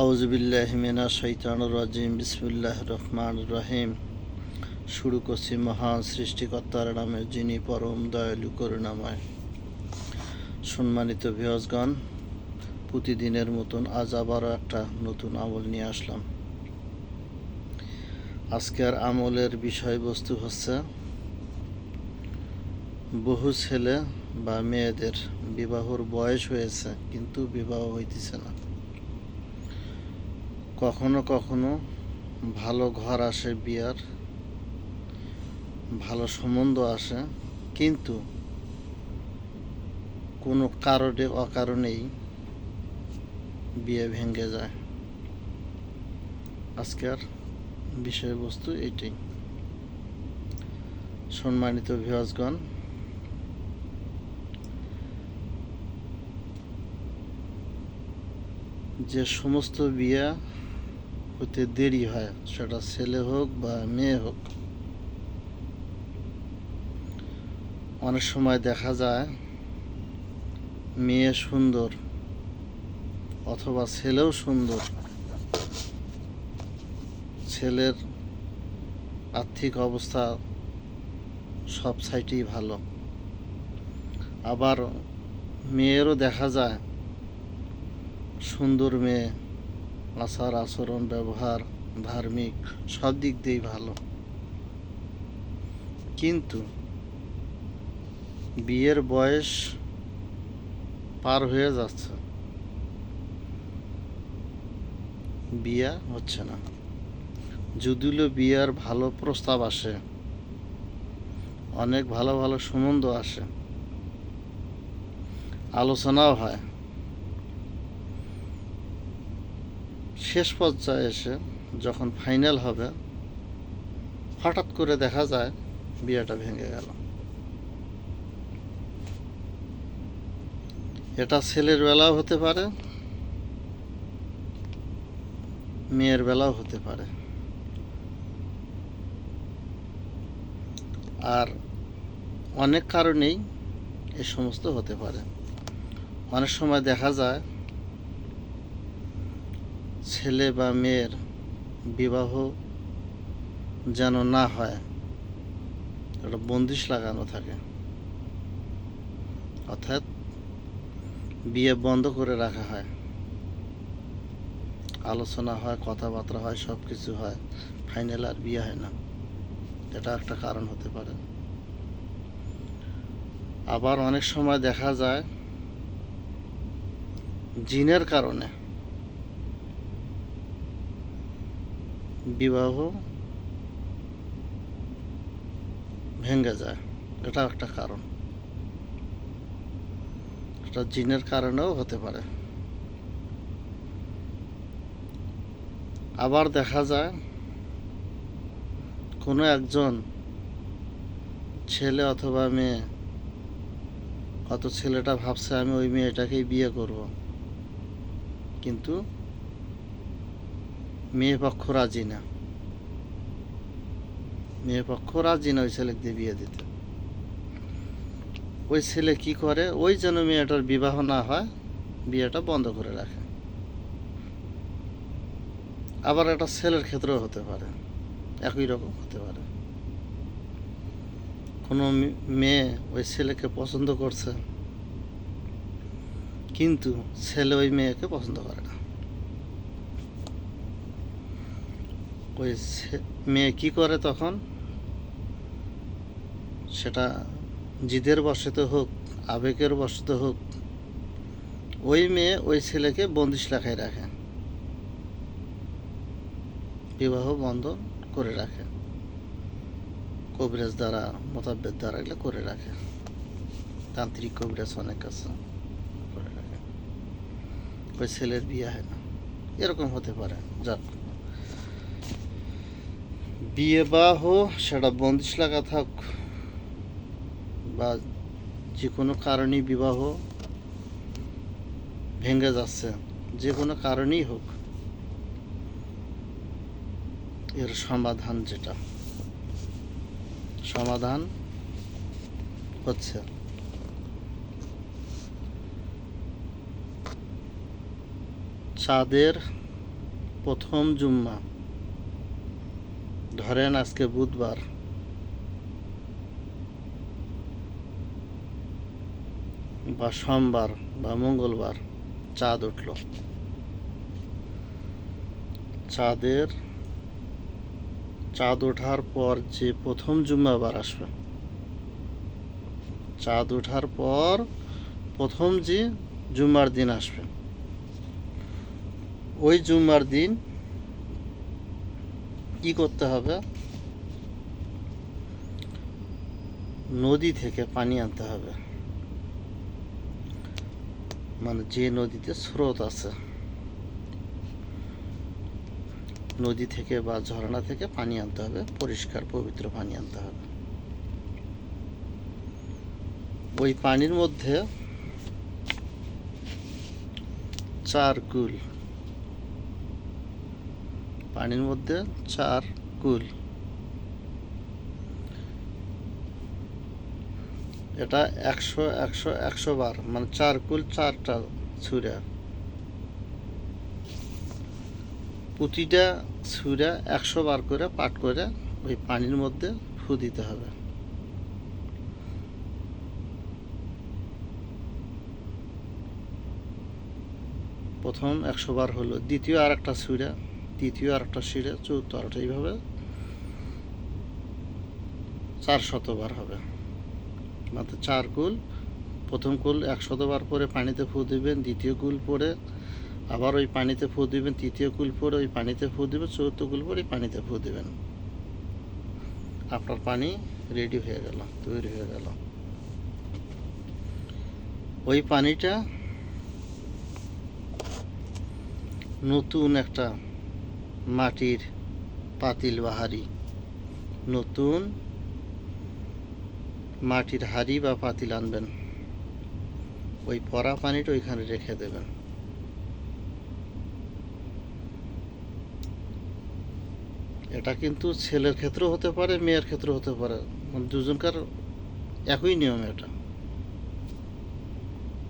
আউজবিল্লাহমিনা শৈতানুর রাজিম বিসমুল্লাহ রহমান রহিম। শুরু করছি মহান সৃষ্টিকর্তার নামে, যিনি পরম দয়ালু, করুণাময়। সম্মানিত ভিয়সগণ প্রতিদিনের মতন আজ আবারও একটা নতুন আমল নিয়ে আসলাম। আজকের আমলের বিষয়বস্তু হচ্ছে, বহু ছেলে বা মেয়েদের বিবাহর বয়স হয়েছে, কিন্তু বিবাহ হইতেছে না। কখনো কখনো ভালো ঘর আসে বিয়ার, ভালো সম্বন্ধ আসে, কিন্তু কোনো কারণে অকারণেই বিয়ে ভেঙে যায়। আজকের বিষয়বস্তু এটাই। সম্মানিত ভিওয়াজগণ যে সমস্ত বিয়া হতে দেরি হয়, সেটা ছেলে হোক বা মেয়ে হোক। অনেক সময় দেখা যায়, মেয়ে সুন্দর অথবা ছেলেও সুন্দর। ছেলের আর্থিক অবস্থা সব সাইটেই ভালো। আবার মেয়েরও দেখা যায়, সুন্দর মেয়ে। আচার, আচরণ, ব্যবহার, ধার্মিক, সব দিক দিয়েই ভালো। কিন্তু বিয়ের বয়স পার হয়ে যাচ্ছে। বিয়া হচ্ছে না। যদিও বিয়ার ভালো প্রস্তাব আসে, অনেক ভালো ভালো সম্বন্ধ আসে, আলোচনাও হয়। শেষ পর্যায়ে এসে যখন ফাইনাল হবে, হঠাৎ করে দেখা যায় বিয়েটা ভেঙে গেল। এটা ছেলের বেলাও হতে পারে, মেয়ের বেলাও হতে পারে। আর অনেক কারণেই এ সমস্ত হতে পারে। অনেক সময় দেখা যায় ছেলে বা মেয়ের বিবাহ যেন না হয়, একটা বন্দিশ লাগানো থাকে। অর্থাৎ বিয়ে বন্ধ করে রাখা হয়। আলোচনা হয়, কথাবার্তা হয় সব কিছু হয়, ফাইনাল আর বিয়ে হয় না। এটা একটা কারণ হতে পারে। আবার অনেক সময় দেখা যায়, জিনের কারণে বিবাহ ভেঙে যায়। এটা একটা কারণ। এটা জিনের কারণেও হতে পারে। আবার দেখা যায়, কোনো একজন ছেলে অথবা মেয়ে হয়তো ছেলেটা ভাবছে আমি ওই মেয়েটাকেই বিয়ে করব। কিন্তু মেয়ে পক্ষ রাজি না। মেয়ে পক্ষ রাজি না ওই ছেলেকে দিয়ে বিয়ে দিতে। ওই ছেলে কি করে? ওই যেন মেয়েটার বিবাহ না হয়, বিয়েটা বন্ধ করে রাখে। আবার একটা ছেলের ক্ষেত্রেও হতে পারে, একই রকম হতে পারে। কোনো মেয়ে ওই ছেলেকে পছন্দ করছে, কিন্তু ছেলে ওই মেয়েকে পছন্দ করে না। ওই মেয়ে কি করে তখন? সেটা জিদের বশতে হোক, আবেগের বশতে হোক, ওই মেয়ে ওই ছেলেকে বন্দিশ লেখায় রাখে। বিবাহ বন্ধ করে রাখে। কবিরাজ দ্বারা, মোতাবেক দ্বারা এগুলো করে রাখে। তান্ত্রিক কবিরাজ অনেক আছে, করে রাখে। ওই ছেলের বিয়ে হয় না। এরকম হতে পারে, যাক। বিয়ে বা হো সেটা বন্দিশ লাগা থাক বা যে কোনো কারণেই বিবাহ ভেঙে যাচ্ছে যে কোনো কারণেই হোক। এর সমাধান যেটা, সমাধান হচ্ছে। চাঁদের প্রথম জুম্মা। ধরেন আজকে বুধবার। বা সোমবার বা মঙ্গলবার চাঁদ উঠল। চাঁদের, চাঁদ ওঠার পর যে প্রথম জুম্মাবার আসবে, চাঁদ ওঠার পর প্রথম যে জুম্মার দিন আসবে, ওই জুম্মার দিন কি করতে হবে? নদী থেকে পানি আনতে হবে। মানে যে নদীতে স্রোত আছে, নদী থেকে বা ঝর্ণা থেকে পানি আনতে হবে, পরিষ্কার পবিত্র পানি আনতে হবে। ওই পানির মধ্যে চার কুল পানির মধ্যে চার কুল। এটা একশো একশো একশো বার মানে চার কুল চারটা ছুরা প্রতিটা ছুরা একশো বার করে পাট করে ওই পানির মধ্যে ফু দিতে হবে। প্রথম একশো বার হলো, দ্বিতীয় আর একটা ছুরা তৃতীয় আর একটা সিঁড়ে, চতুর্থ আর একটা এইভাবে চার শতবার হবে। মাত্র চার কুল, প্রথম কুল একশতবার পরে পানিতে ফু দিবেন, দ্বিতীয় কুল পরে আবার ওই পানিতে ফু দিবেন, তৃতীয় কুল পরে ওই পানিতে ফু দিবেন, চতুর্থ কুল পরে পানিতে ফু দিবেন। আপনার পানি রেডি হয়ে গেল, তৈরি হয়ে গেল। ওই পানিটা নতুন একটা মাটির পাতিল বা হাঁড়ি নতুন মাটির হাঁড়ি বা পাতিল আনবেন। ওই পরা পানিটা ওইখানে রেখে দেবেন। এটা কিন্তু ছেলের ক্ষেত্রেও হতে পারে, মেয়ের ক্ষেত্রেও হতে পারে। মানে দুজনকার একই নিয়ম এটা।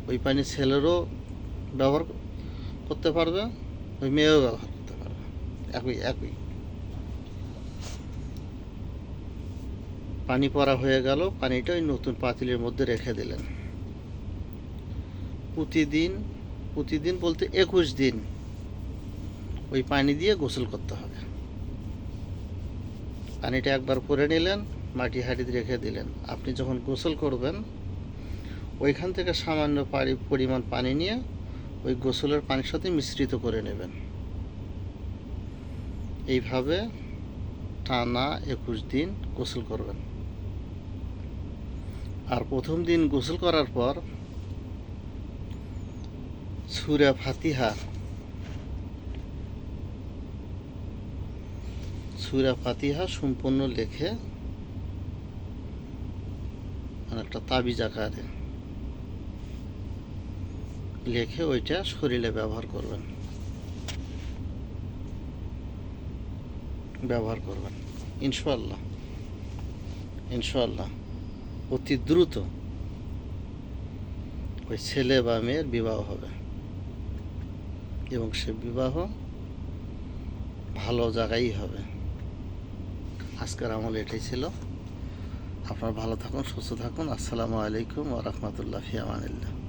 ওই পানি ছেলেরও ব্যবহার করতে পারবে, ওই মেয়েও ব্যবহার একই একই। পানি পরা হয়ে গেল পানিটা ওই নতুন পাতিলের মধ্যে রেখে দিলেন। প্রতিদিন প্রতিদিন বলতে একুশ দিন ওই পানি দিয়ে গোসল করতে হবে। পানিটা একবার করে নিলেন, মাটি হাঁড়িতে রেখে দিলেন। আপনি যখন গোসল করবেন, ওইখান থেকে সামান্য পরিমাণ পানি নিয়ে ওই গোসলের পানির সাথে মিশ্রিত করে নেবেন। এইভাবে টানা একুশ দিন গোসল করবেন। আর প্রথম দিন গোসল করার পর সুরা ফাতিহা সুরা ফাতিহা সম্পূর্ণ লেখে একটা তাবিজ আকারে লেখে ওইটা শরীরে ব্যবহার করবেন। ব্যবহার করবেন। ইনশাল্লাহ ইনশাল্লাহ অতি দ্রুত ওই ছেলে বা মেয়ের বিবাহ হবে। এবং সে বিবাহ ভালো জায়গায় হবে। আজকের আমল এটাই ছিল। আপনারা ভালো থাকুন, সুস্থ থাকুন। আসসালামু আলাইকুম ওয়া রাহমাতুল্লাহি ওয়া বারাকাতুহু